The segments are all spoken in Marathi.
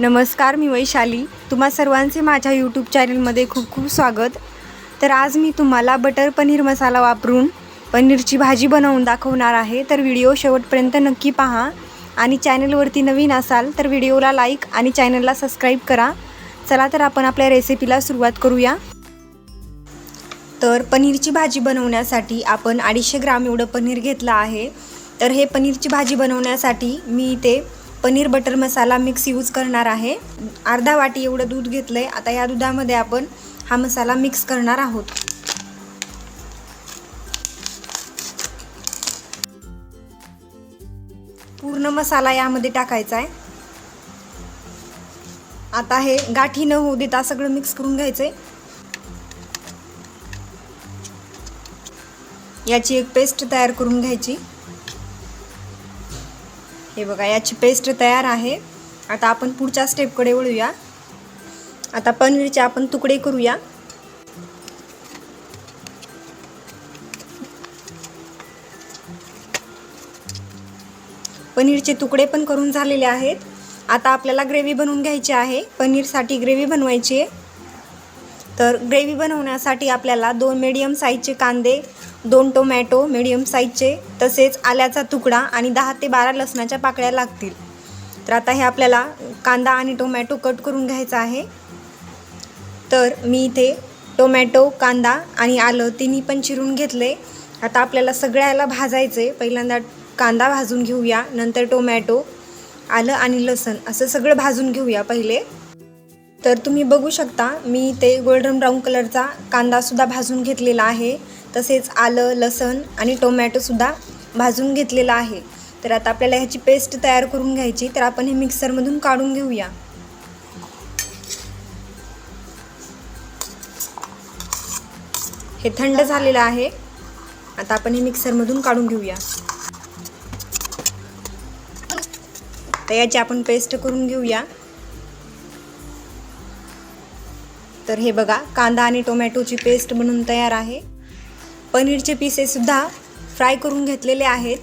नमस्कार मी वैशाली. तुम्हा सर्वांचे माझ्या यूट्यूब चॅनलमध्ये खूप खूप स्वागत. तर आज मी तुम्हाला बटर पनीर मसाला वापरून पनीरची भाजी बनवून दाखवणार आहे. तर व्हिडिओ शेवटपर्यंत नक्की पहा. आणि चॅनलवरती नवीन असाल तर व्हिडिओला लाईक आणि चॅनलला सबस्क्राईब करा. चला तर आपण आपल्या रेसिपीला सुरुवात करूया. तर पनीरची भाजी बनवण्यासाठी आपण अडीचशे ग्राम एवढं पनीर घेतलं आहे. तर हे पनीरची भाजी बनवण्यासाठी मी इथे paneer butter masala mix use करणार आहे. अर्धा वाटी एवढं दूध घेतलं आहे आता या दुधामध्ये आपण हा मसाला मिक्स करणार आहोत. पूर्ण मसाला यामध्ये टाकायचा आहे आता हे गाठी न होऊ देता सगळं मिक्स करून घ्यायचं आहे याची एक पेस्ट तयार करून घ्यायची. हे बघा याची पेस्ट तयार आहे. आता आपण पुढच्या स्टेपकडे वळूया. आता पनीरचे आपण तुकडे करूया. पनीरचे तुकडे पण करून झालेले आहेत. आता आपल्याला ग्रेव्ही बनवून घ्यायची आहे. पनीरसाठी ग्रेव्ही बनवायची. आहे तर ग्रेव्ही बनवण्यासाठी आपल्याला दोन मीडियम साईजचे कांदे दोन टोमॅटो मीडियम साईजचे तसेच आल्याचा तुकडा आणि दहा ते बारा लसणाच्या पाकळ्या लागतील. तर आता हे आपल्याला कांदा आणि टोमॅटो कट करून घ्यायचा आहे. तर मी इथे टोमॅटो कांदा आणि आलं तिन्ही पण चिरून घेतले. आता आपल्याला सगळ्याला भाजायचं आहे पहिल्यांदा कांदा भाजून घेऊया नंतर टोमॅटो आलं आणि लसण असं सगळं भाजून घेऊया पहिले. तर तुम्ही बघू शकता मी ते गोल्डन ब्राऊन कलरचा कांदासुद्धा भाजून घेतलेला आहे. तसेच आलं लसण आणि टोमॅटोसुद्धा भाजून घेतलेला आहे. तर आता आपल्याला ह्याची पेस्ट तयार करून घ्यायची तर आपण हे मिक्सरमधून काढून घेऊया. हे थंड झालेलं आहे. आता आपण हे मिक्सरमधून काढून घेऊया. तर याची आपण पेस्ट करून घेऊया. तर हे बघा कांदा आणि टोमॅटोची पेस्ट बनून तयार आहे. पनीरचे पीसेसुद्धा फ्राय करून घेतलेले आहेत.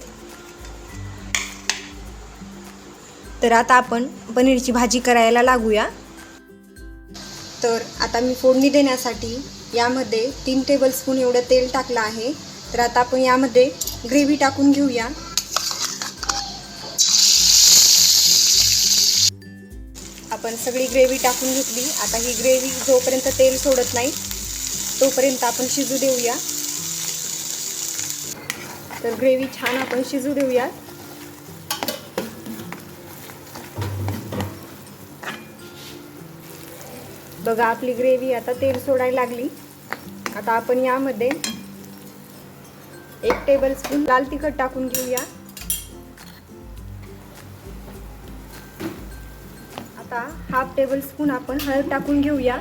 तर आता आपण पनीरची भाजी करायला लागूया. तर आता मी फोडणी देण्यासाठी यामध्ये तीन टेबलस्पून एवढं तेल टाकलं आहे. तर आता आपण यामध्ये ग्रेव्ही टाकून घेऊया. आपण सगळी ग्रेव्ही टाकून घेतली. आता ही ग्रेव्ही जोपर्यंत तेल सोडत नाही तोपर्यंत आपण शिजू देऊया. तर ग्रेव्ही छान आपण शिजू देऊया. बघा आपली ग्रेव्ही आता तेल सोडायला लागली. आता आपण यामध्ये एक टेबल स्पून लाल तिखट टाकून घेऊया. आता हाफ टेबल स्पून आपण हळद टाकून घेऊया.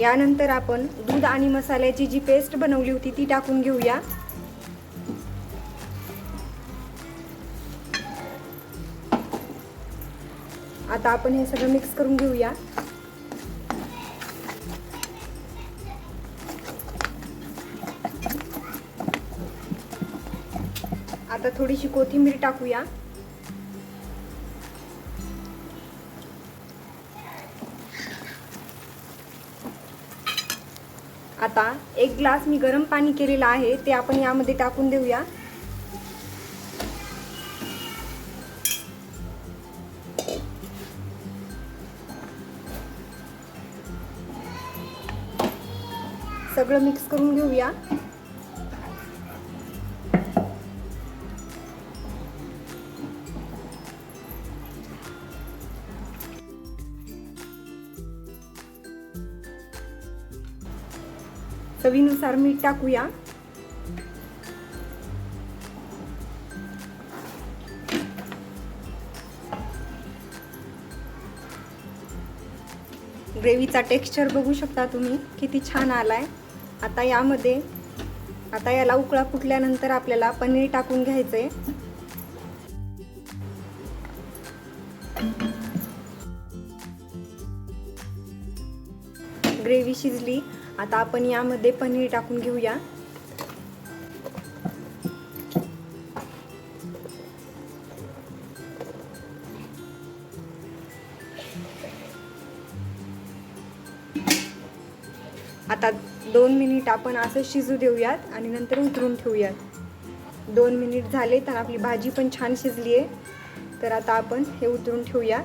यानंतर आपण दूध आणि मसाल्याची जी पेस्ट बनवली होती ती टाकून घेऊया. आता आपण हे सगळं मिक्स करून घेऊया. आता थोडीशी कोथिंबीर टाकूया. आता एक ग्लास मी गरम पाणी केलेलं आहे ते आपण यामध्ये टाकून देऊया. सगळं मिक्स करून घेऊया. चवीनुसार मीठ टाकूया. ग्रेव्हीचा टेक्स्चर बघू शकता तुम्ही किती छान आलाय. आता यामध्ये आता याला उकळा फुटल्यानंतर आपल्याला पनीर टाकून घ्यायचंय. ग्रेव्ही शिजली. आता आपण यामध्ये पनीर टाकून घेऊया. आता दोन मिनिट आपण असं शिजू देऊयात आणि नंतर उतरून ठेवूयात. दोन मिनिट झाले तर आपली भाजी पण छान शिजली आहे तर आता आपण हे उतरून ठेवूया.